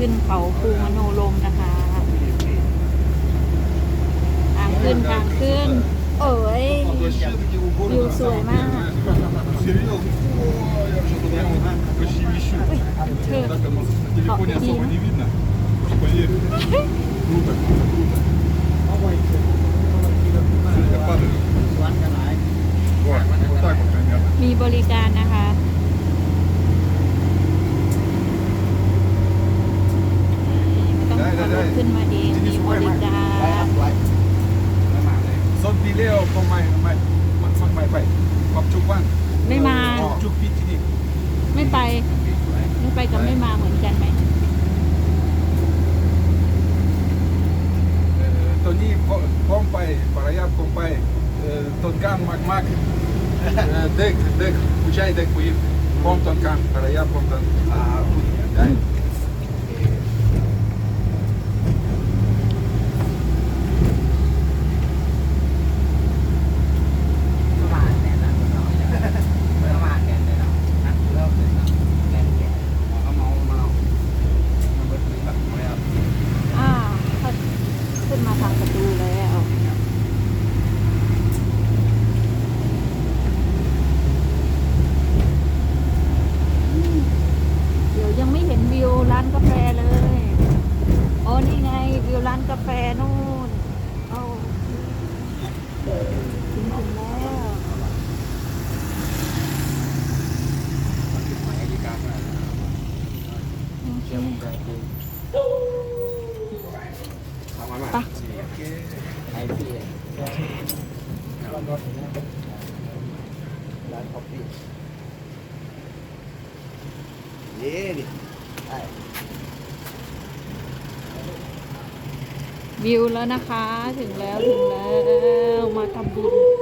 ขึ้นเขาภูมโนลมนะคะ ทางขึ้นทางขึ้น โอ้ยวิวสวยมากเธอขอบคุณมีบริการ ขับรถขึ้นมาเองมีบริการ Son Pileo con mai mai mai mai mai. Pop chuk wan. ไม่มา Pop chuk pi ti ni. ไม่ไปไม่ไปกับไม่มาเหมือนกันไหม To ni pompai, parayap pompai. Tonkan mak mak. Dek, dek, puchai dek puim. Pom tonkan, parayap pom ton. Ah, dai. อ่าขึ้นมาทางประตูแล้ว เดี๋ยวยังไม่เห็น วิวร้านกาแฟเลยอ๋อนี่ไงวิวร้านกาแฟนู่นเอาถึงถึงแล้วโอเคไปเย้ดิใช่ วิวแล้วนะคะ ถึงแล้ว ถึงแล้ว มาทำบุญ